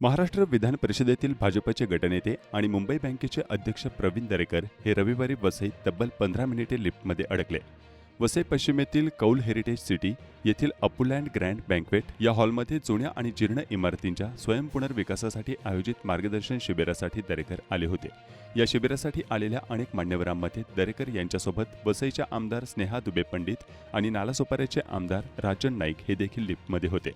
महाराष्ट्र विधान परिषदेतील भाजपचे गटनेते आणि मुंबई बँकेचे अध्यक्ष प्रवीण दरेकर हे रविवारी वसईत तब्बल पंधरा मिनिटे लिफ्टमध्ये अडकले. वसई पश्चिमेतील कौल हेरिटेज सिटी येथील अपुलँड ग्रँड बँकवेट या हॉलमध्ये जुन्या आणि जीर्ण इमारतींच्या स्वयंपुनर्विकासासाठी आयोजित मार्गदर्शन शिबिरासाठी दरेकर आले होते. या शिबिरासाठी आलेल्या अनेक मान्यवरांमध्ये दरेकर यांच्यासोबत वसईच्या आमदार स्नेहा दुबे पंडित आणि नालासोपाऱ्याचे आमदार राजन नाईक हे देखील लिफ्टमध्ये होते.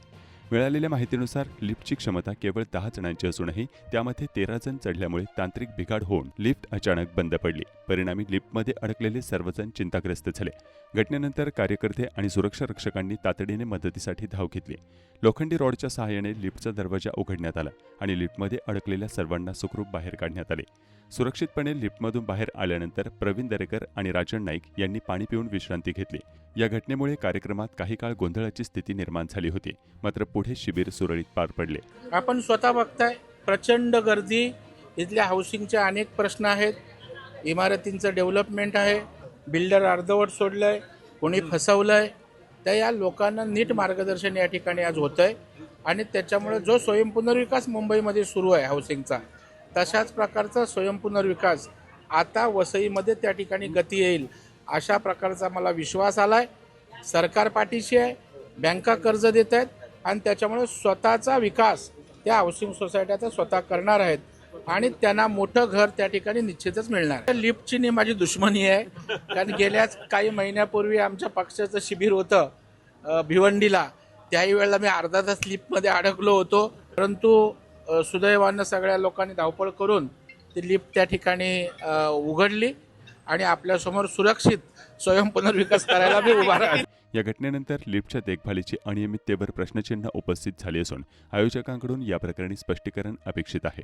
मिळालेल्या माहितीनुसार लिफ्टची क्षमता केवळ दहा जणांची असूनही त्यामध्ये तेरा जण चढल्यामुळे तांत्रिक बिघाड होऊन लिफ्ट अचानक बंद पडली. परिणामी लिफ्टमध्ये अडकलेले सर्वजण चिंताग्रस्त झाले. घटनेनंतर कार्यकर्ते आणि सुरक्षा रक्षकांनी तातडीने मदतीसाठी धाव घेतली. लोखंडी रॉडच्या सहाय्याने लिफ्टचा दरवाजा उघडण्यात आला आणि लिफ्टमध्ये अडकलेल्या सर्वांना सुखरूप बाहेर काढण्यात आले. सुरक्षितपणे लिफ्टमधून बाहेर आल्यानंतर प्रवीण दरेकर आणि राजन नाईक यांनी पाणी पिऊन विश्रांती घेतली. या घटनेमुळे कार्यक्रमात काही काळ गोंधळाची स्थिती निर्माण झाली होती. मात्र पुढे शिबिर सुरळीत पार पडले. आपण स्वतः बघताय प्रचंड गर्दी इथल्या हाऊसिंगचे अनेक प्रश्न आहेत. इमारतींचं डेव्हलपमेंट आहे बिल्डर अर्धवट सोडलंय कोणी फसवलंय. तर या लोकांना नीट मार्गदर्शन या ठिकाणी आज होतं आहे आणि त्याच्यामुळे जो स्वयंपुनर्विकास मुंबईमध्ये सुरू आहे हाऊसिंगचा तशाच प्रकारचा स्वयंपुनर्विकास आता वसईमध्ये त्या ठिकाणी गती येईल अशा प्रकारचा मला विश्वास आलाय. सरकार पाठीशी आहे बँका कर्ज देत आहेत आणि त्याच्यामुळे स्वतःचा विकास त्या हाऊसिंग सोसायट्याचा स्वतः करणार आहेत. आणि त्यांना मोठं घर त्या ठिकाणी निश्चितच मिळणार लिफ्टची नी माझी दुश्मनी आहे. कारण गेल्याच काही महिन्यापूर्वी आमच्या पक्षाचं शिबिर होतं भिवंडीला. त्याही वेळेला मी अर्धा तास लिफ्टमध्ये अडकलो होतो. परंतु सुदैवानं सगळ्या लोकांनी धावपळ करून ती लिफ्ट त्या ठिकाणी उघडली. आणि आपल्यासमोर सुरक्षित स्वयंपुनर्विकास करायला मी उभा राहील या घटनेनंतर लिफ्टच्या देखभालीची अनियमिततेवर प्रश्नचिन्ह उपस्थित झाले असून आयोजकांकडून या प्रकरणी स्पष्टीकरण अपेक्षित आहे.